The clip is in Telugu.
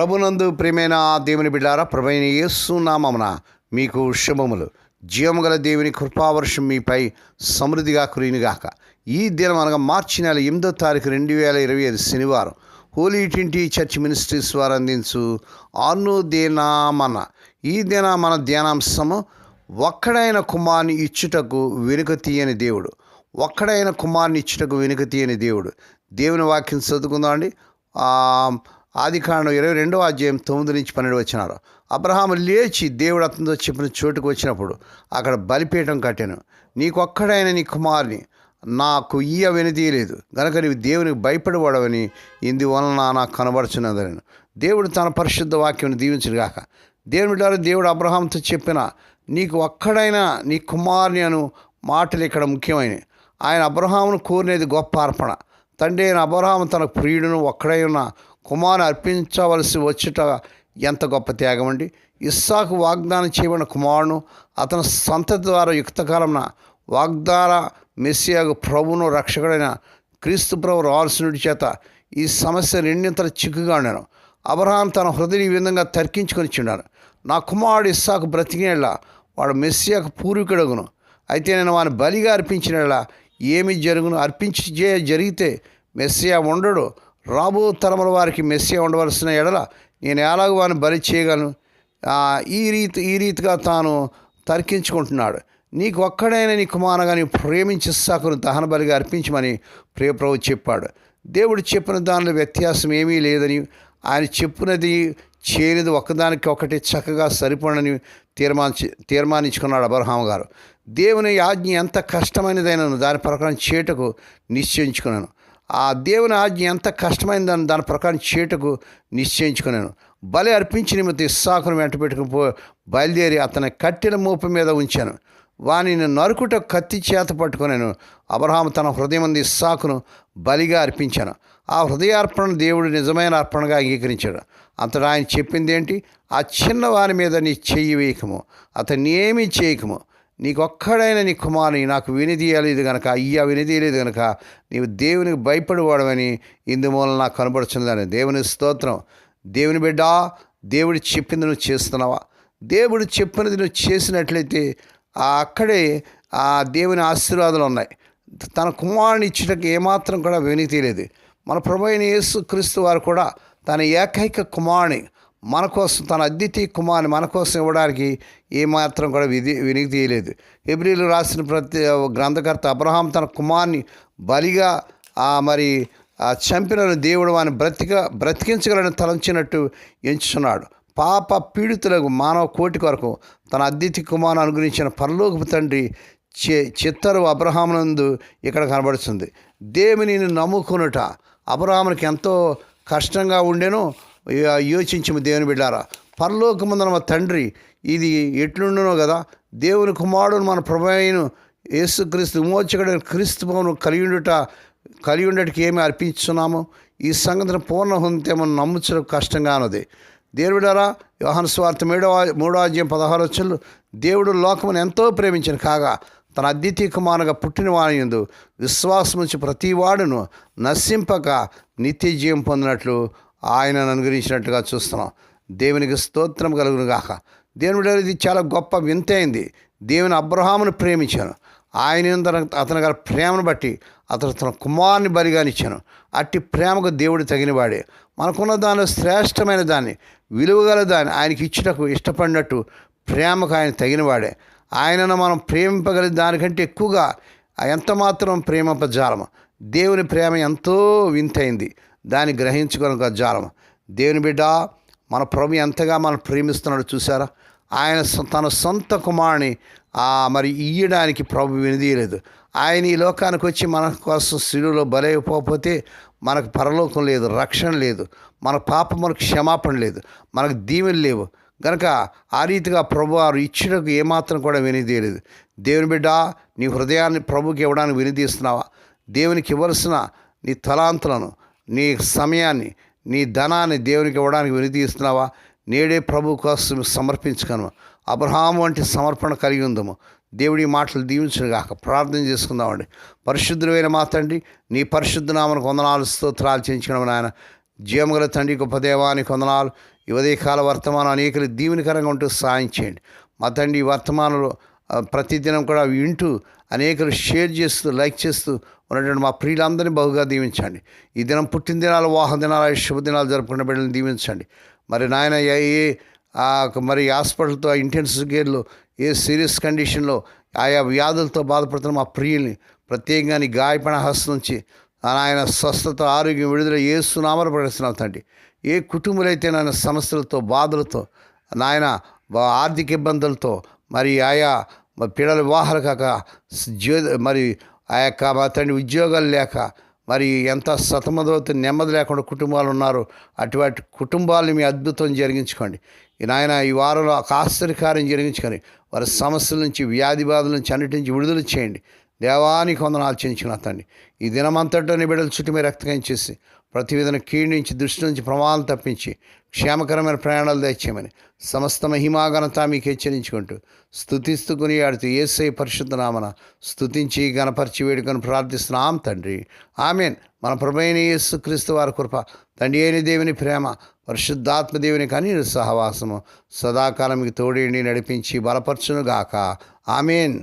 ప్రభునందు ప్రియమైన దేవుని బిడ్డారా ప్రభైన యేసునామమున మీకు శుభములు. జీవము గల దేవుని కృపావర్షం మీపై సమృద్ధిగా కురినిగాక ఈ దినం అనగా మార్చి నెల ఎనిమిదో తారీఖు రెండు వేల ఇరవై ఐదు శనివారం హోలీ ట్వంటీ చర్చ్ మినిస్ట్రీస్ వారు అందించు అను దేనామన ఈ దిన మన ధ్యానాంశము ఒక్కడైన కుమార్ని ఇచ్చుటకు వెనుక తీయని దేవుడు. ఒక్కడైన కుమార్ని ఇచ్చుటకు వెనుక తీయని దేవుడు. దేవుని వాక్యం చదువుకుందాం అండి ఆదికాండం ఇరవై రెండవ అధ్యాయం తొమ్మిది నుంచి పన్నెండు వచ్చినారు. అబ్రహాము లేచి దేవుడు అతనితో చెప్పిన చోటుకు వచ్చినప్పుడు అక్కడ బలిపీఠం కట్టాను. నీకొక్కడైన నీ కుమారుని నాకు ఈయ వెనుతీయలేదు గనక నీవు దేవునికి భయపడవడవని ఇందువలన నాకు కనబడుచున్నదని దేవుడు తన పరిశుద్ధ వాక్యం దీవించుగాక దేవుని బిడ్డలారా, దేవుడు అబ్రహాంతో చెప్పిన నీకు ఒక్కడైనా నీ కుమారుని అను మాటలు ఇక్కడ ముఖ్యమైనవి. ఆయన అబ్రహామును కోరినది గొప్ప అర్పణ. తండ్రి అయిన అబ్రహాము తన ప్రియుడును ఒక్కడై ఉన్న కుమారుని అర్పించవలసి వచ్చుట ఎంత గొప్ప త్యాగం అండి? ఇస్సాకు వాగ్దానం చేయబడిన కుమారును అతని సంతతి ద్వారా యుక్తకాలంన వాగ్దాన మెస్సియాగు ప్రభును రక్షకుడైన క్రీస్తు ప్రభు రావాల్సిన చేత ఈ సమస్య రెండింతల చిక్కుగా ఉన్నాను అబ్రహాం తన హృదయం ఈ విధంగా తర్కించుకొని చున్నాను నా కుమారుడు ఇస్సాకు బ్రతికినేళ్ళ వాడు మెస్సియాకు పూర్వీకుడగును. అయితే నేను వాని బలిగా అర్పించినలా ఏమి జరుగును? అర్పించి జరిగితే మెస్సియా ఉండడు. రాబో తరముల వారికి మెస్సే ఉండవలసిన ఎడల నేను ఎలాగో వాని బలి చేయగలను. ఈ రీతి ఈ రీతిగా తాను తర్కించుకుంటున్నాడు. నీకు ఒక్కడైనా నీ కుమారుగా నీ ప్రేమించి సాకును దహన బలిగా అర్పించమని ప్రియప్రభు చెప్పాడు. దేవుడు చెప్పిన దానిలో వ్యత్యాసం ఏమీ లేదని ఆయన చెప్పినది చేయనిది ఒకదానికి ఒకటి చక్కగా సరిపడని తీర్మానించి తీర్మానించుకున్నాడు అబ్రహాం గారు. దేవుని ఆజ్ఞ ఎంత కష్టమైనదైనను దాని ప్రకారం చేటకు నిశ్చయించుకున్నాను. ఆ దేవుని ఆజ్ఞ ఎంత కష్టమైందని దాని ప్రకారం చేటకు నిశ్చయించుకున్నాను. బలి అర్పించి నిమిత్తం ఇస్సాకును వెంట పెట్టుకుని పో బయలుదేరి అతని కట్టిన మూపు మీద ఉంచాను. వానిని నరుకుట కత్తి చేత పట్టుకున్నాను. అబ్రహాం తన హృదయం అంది ఇస్సాకును బలిగా అర్పించాను. ఆ హృదయార్పణ దేవుడు నిజమైన అర్పణగా అంగీకరించాడు. అంతటా ఆయన చెప్పింది ఏంటి? ఆ చిన్నవాని మీద నీ చెయ్యి వేయకము. అతన్ని ఏమీ చేయకము. నీకొక్కడైన నీ కుమారుని నాకు వినిదీయలేదు గనక అయ్యా వినిదీయలేదు గనక నీవు దేవునికి భయపడివాడమని ఇందుమూలన నాకు కనబడుచున్నదని. దేవుని స్తోత్రం. దేవుని బిడ్డ దేవుడు చెప్పింది నువ్వు చేస్తున్నావా? దేవుడు చెప్పినది నువ్వు చేసినట్లయితే అక్కడే ఆ దేవుని ఆశీర్వాదాలు ఉన్నాయి. తన కుమారుని ఇచ్చుటకు ఏమాత్రం కూడా వెనుతీయలేదు మన ప్రభు అయిన యేసు క్రీస్తు వారు కూడా తన ఏకైక కుమారుని మన కోసం తన అద్వితీయ కుమారుని మన కోసం ఇవ్వడానికి ఏమాత్రం కూడా విధి వినికి తీయలేదు. ఎబ్రిలు రాసిన ప్రతి గ్రంథకర్త అబ్రహాం తన కుమార్ని బలిగా ఆ మరి చంపిన దేవుడు వాని బ్రతిక బ్రతికించగలని తలంచినట్టు ఎంచుచున్నాడు. పాప పీడితులకు మానవ కోటి కొరకు తన అద్వితి కుమారుని అనుగ్రహించిన పరలోకపు తండ్రి చి చిత్తరు అబ్రహామునందు ఇక్కడ కనబడుతుంది. దేవుని నమ్ముకునుట అబ్రహామునికి ఎంతో కష్టంగా ఉండేనో యోచించము దేవుని బిడ్డారా. పరలోకముందన మా తండ్రి ఇది ఎట్లుండునో కదా దేవుని కుమారుడు మన ప్రభు యేసుక్రీస్తు విమోచకుడు క్రీస్తు భవను కలిగి ఉండుట కలిగి ఉండటికి ఏమి అర్పించున్నాము ఈ సంగతిని పూర్ణ హొంతేమని నమ్ముచడం కష్టంగా ఉన్నది. దేవుడారా యోహన స్వార్థ మూడవ మూడో అధ్యాయం పదహారు వచ్చలు దేవుడు లోకమును ఎంతో ప్రేమించిన కాగా తన అద్వితీయ కుమారుగా పుట్టిన వాని యందు విశ్వాసం నుంచి ప్రతి వాడును నశింపక నిత్య జీవం పొందినట్లు ఆయనను అనుగ్రహించినట్టుగా చూస్తున్నాం. దేవునికి స్తోత్రం కలుగును గాక. దేవుడు అనేది చాలా గొప్ప వింతైంది దేవుని అబ్రహామును ప్రేమించాను. ఆయన అతని గారి ప్రేమను బట్టి అతను తన కుమారుని బలిగానిచ్చాను. అట్టి ప్రేమకు దేవుడు తగినవాడే. మనకున్న దానిలో శ్రేష్టమైన దాన్ని విలువగల దాన్ని ఆయనకి ఇచ్చుటకు ఇష్టపడినట్టు ప్రేమకు ఆయన తగినవాడే. ఆయనను మనం ప్రేమింపగలిగే దానికంటే ఎక్కువగా ఎంత మాత్రం ప్రేమింపజాలము దేవుని ప్రేమ ఎంతో వింతైంది దాన్ని గ్రహించుకోక జాలం. దేవుని బిడ్డ మన ప్రభు ఎంతగా మనం ప్రేమిస్తున్నాడు చూసారా ఆయన తన సొంత కుమారుని మరి ఇయ్యడానికి ప్రభు వినిదీయలేదు. ఆయన ఈ లోకానికి వచ్చి మన కోసం శిలువులో బలైపోతే మనకు పరలోకం లేదు రక్షణ లేదు. మన పాప మనకు క్షమాపణ లేదు. మనకు దీవెలు లేవు. గనక ఆ రీతిగా ప్రభు వారు ఇచ్చినకు ఏమాత్రం కూడా వినిదీయలేదు. దేవుని బిడ్డ నీ హృదయాన్ని ప్రభుకి ఇవ్వడానికి వినిదీస్తున్నావా? దేవునికి ఇవ్వాల్సిన నీ తలాంతులను నీ సమయాన్ని నీ ధనాన్ని దేవునికి ఇవ్వడానికి వినితీస్తున్నావా నేడే ప్రభు కోసం సమర్పించుకను అబ్రహాం వంటి సమర్పణ కలిగి ఉందము. దేవుడి మాటలు దీవించుగాక ప్రార్థన చేసుకుందామండి. పరిశుద్ధులైన మా తండ్రి నీ పరిశుద్ధ నామను కొందనాలు స్తోత్రాలు చేయించడం నాయన. జీవగల తండ్రి గొప్ప దేవాన్ని కొందనాలు ఈ ఉదయకాల వర్తమానం అనేకలు దీవెనకరంగా ఉంటూ సాయం చేయండి. మా తండ్రి ఈ వర్తమానంలో ప్రతిదినం కూడా వింటూ అనేకలు షేర్ చేస్తూ లైక్ చేస్తూ ఉన్నటువంటి మా ప్రియులందరినీ బహుగా దీవించండి. ఈ దినం పుట్టినదినాలు వాహన దినాలు శుభదినాలు జరుపుకున్న బిడ్డలను దీవించండి. మరి నాయన ఏ మరి హాస్పిటల్తో ఇంటెన్సివ్ కేర్లో ఏ సీరియస్ కండిషన్లో ఆయా వ్యాధులతో బాధపడుతున్న మా ప్రియుల్ని ప్రత్యేకంగా నీ గాయపడ హస్తం నుంచి ఆయన స్వస్థత ఆరోగ్యం విడుదల ఏ సునామలు ప్రకటిస్తున్నాం తండ్రి. ఏ కుటుంబాలైతే నాయన సమస్యలతో బాధలతో నాయన ఆర్థిక ఇబ్బందులతో మరి ఆయా మరి పిల్లల వివాహాలు కాక స్- మరి ఆ యొక్క మా తండ్రి ఉద్యోగాలు లేక మరి ఎంత సతమదవుతూ నెమ్మది లేకుండా కుటుంబాలు ఉన్నారు అటువంటి కుటుంబాలను మీ అద్భుతం జరిగించుకోండి. నాయన ఈ వారంలో ఒక ఆశ్చర్యకార్యం జరిగించుకొని వారి సమస్యల నుంచి వ్యాధి బాధల నుంచి అన్నిటి నుంచి విడుదల చేయండి. దేవానికి వందనాలు చెందించిన తండ్రి. ఈ దినమంతటా నీ బిడ్డల చుట్టూ మీరు రక్తకం చేసి ప్రతి విధన కీడు నుంచి దృష్టి నుంచి ప్రమాదం తప్పించి క్షేమకరమైన ప్రయాణాలు తెచ్చేయమని సమస్త మహిమాఘనత మీకు హెచ్చరించుకుంటూ స్థుతిస్తూ కొనియాడుతూ ఏసై పరిశుద్ధ నామన స్థుతించి గణపరిచి వేడుకొని ప్రార్థిస్తున్నాం తండ్రి. ఆమెన్. మన ప్రభైన యేసు క్రీస్తు వారి కృప తండ్రి అయిన దేవుని ప్రేమ పరిశుద్ధాత్మ దేవుని సహవాసము సదాకాలం మీకు తోడేండి నడిపించి బలపరచునుగాక. ఆమెన్.